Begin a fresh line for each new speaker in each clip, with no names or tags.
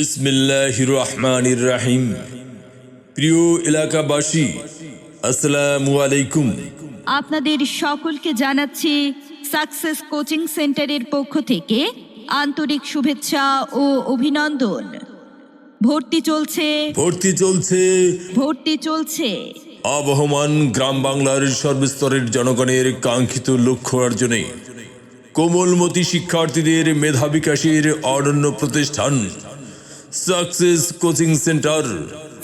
বিসমিল্লাহ রহমানির রাহিম প্রিয় এলাকাবাসী আসসালামু আলাইকুম।
আপনাদের সকলকে জানাচ্ছি সাকসেস কোচিং সেন্টারের পক্ষ থেকে আন্তরিক শুভেচ্ছা ও অভিনন্দন। ভর্তি চলছে।
ভর্তি চলছে।
ভর্তি চলছে।
আবহমান গ্রাম বাংলার সর্বস্তরের জনগণের কাঙ্ক্ষিত লক্ষ্য অর্জনে কোমলমতি শিক্ষার্থীদের মেধা বিকাশের অনন্য প্রতিষ্ঠান। Success coaching centre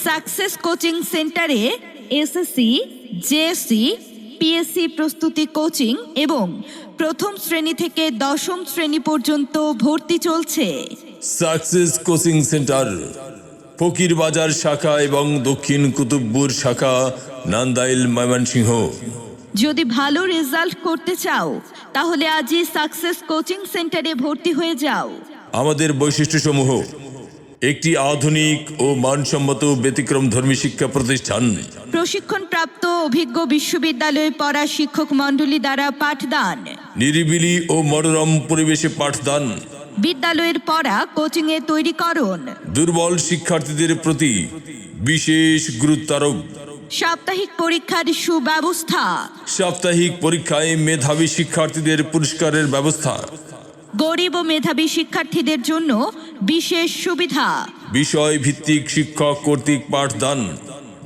success coaching সেন্টারে এসএসসি জেএসসি পিএসসি প্রস্তুতি কোচিং এবং প্রথম শ্রেণি থেকে দশম শ্রেণি পর্যন্ত ভর্তি চলছে।
সাকসেস কোচিং সেন্টার ফকির বাজার শাখা এবং দক্ষিণ কুতুবপুর শাখা নান্দাইল ময়মনসিংহ।
যদি ভালো রেজাল্ট করতে চাও তাহলে আজই সাকসেস কোচিং সেন্টারে ভর্তি হয়ে যাও।
আমাদের বৈশিষ্ট্যসমূহ একটি আধুনিক ও মানসম্মত ব্যতিক্রম ধর্মী শিক্ষা প্রতিষ্ঠান।
প্রশিক্ষণপ্রাপ্ত অভিজ্ঞ বিশ্ববিদ্যালয়ে পড়া শিক্ষক মণ্ডলী দ্বারা পাঠদান।
নিরিবিলি ও মনোরম পরিবেশে পাঠদান।
বিদ্যালয়ের পড়া কোচিংয়ে তৈরিকরণ।
দুর্বল শিক্ষার্থীদের প্রতি বিশেষ গুরুত্বারোপ।
সাপ্তাহিক পরীক্ষার সুব্যবস্থা।
সাপ্তাহিক পরীক্ষায় মেধাবী শিক্ষার্থীদের পুরস্কারের ব্যবস্থা।
গরিব ও মেধাবী শিক্ষার্থীদের জন্য বিশেষ সুবিধা।
বিষয় ভিত্তিক শিক্ষক কর্তৃক পাঠদান।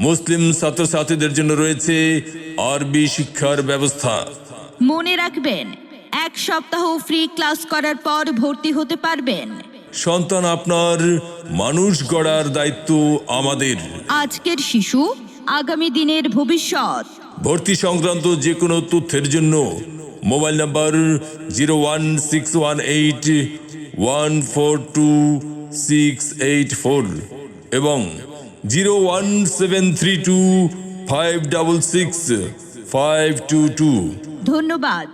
মুসলিম ছাত্রছাত্রীদের জন্য রয়েছে আরবি শিক্ষার ব্যবস্থা।
মনে রাখবেন এক সপ্তাহ ফ্রি ক্লাস করার পর ভর্তি হতে পারবেন।
সন্তান আপনার মানুষ গড়ার দায়িত্ব আমাদের।
আজকের শিশু আগামী দিনের ভবিষ্যৎ।
ভর্তি সংক্রান্ত যে কোনো তথ্যের জন্য mobile number zero one six one eight one four two six eight four এবং zero one seven three two five double six five two two
ধন্যবাদ।